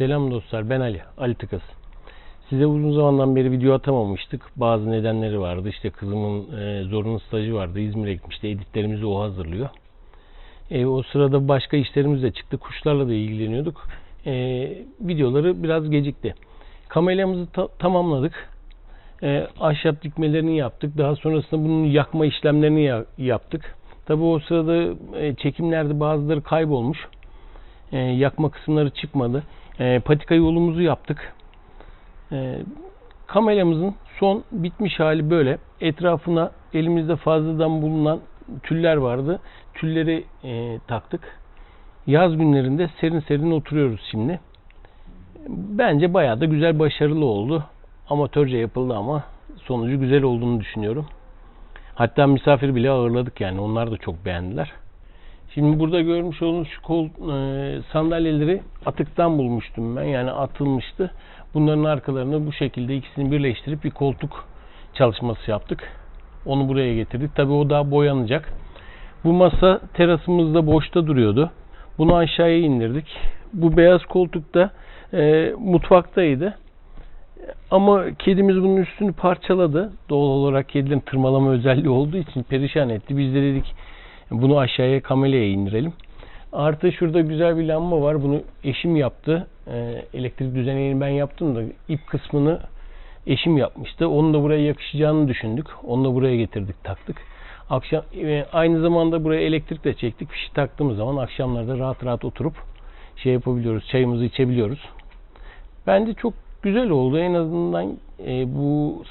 Selam dostlar ben Ali, Ali Tıkas. Size uzun zamandan beri video atamamıştık. Bazı nedenleri vardı. İşte kızımın e, zorunlu stajı vardı. İzmir'e gitmişti. Editlerimizi o hazırlıyor. E, o sırada başka işlerimiz de çıktı. Kuşlarla da ilgileniyorduk. E, videoları biraz gecikti. Kamelyamızı ta- tamamladık. E, ahşap dikmelerini yaptık. Daha sonrasında bunun yakma işlemlerini ya- yaptık. Tabi o sırada e, çekimlerde bazıları kaybolmuş. E, yakma kısımları çıkmadı. E, patika yolumuzu yaptık. E, kamelyamızın son bitmiş hali böyle. Etrafına elimizde fazladan bulunan tüller vardı. Tülleri e, taktık. Yaz günlerinde serin serin oturuyoruz şimdi. Bence bayağı da güzel başarılı oldu. Amatörce yapıldı ama sonucu güzel olduğunu düşünüyorum. Hatta misafir bile ağırladık yani. Onlar da çok beğendiler. Şimdi burada görmüş olduğunuz şu kol e, sandalyeleri atıktan bulmuştum ben. Yani atılmıştı. Bunların arkalarını bu şekilde ikisini birleştirip bir koltuk çalışması yaptık. Onu buraya getirdik. Tabii o daha boyanacak. Bu masa terasımızda boşta duruyordu. Bunu aşağıya indirdik. Bu beyaz koltuk da e, mutfaktaydı. Ama kedimiz bunun üstünü parçaladı. Doğal olarak kedilerin tırmalama özelliği olduğu için perişan etti. Biz de dedik bunu aşağıya kamelaya indirelim. Artı şurada güzel bir lamba var. Bunu eşim yaptı. Ee, elektrik düzenini ben yaptım da ip kısmını eşim yapmıştı. Onun da buraya yakışacağını düşündük. Onu da buraya getirdik, taktık. Akşam e, aynı zamanda buraya elektrik de çektik. Fişi taktığımız zaman akşamlarda rahat rahat oturup şey yapabiliyoruz. Çayımızı içebiliyoruz. Bence çok güzel oldu. En azından e, bu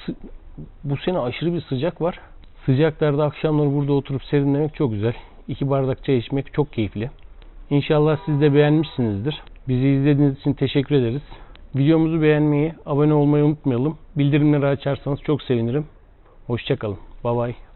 bu sene aşırı bir sıcak var. Sıcaklarda akşamları burada oturup serinlemek çok güzel. İki bardak çay içmek çok keyifli. İnşallah siz de beğenmişsinizdir. Bizi izlediğiniz için teşekkür ederiz. Videomuzu beğenmeyi, abone olmayı unutmayalım. Bildirimleri açarsanız çok sevinirim. Hoşçakalın. Bye bye.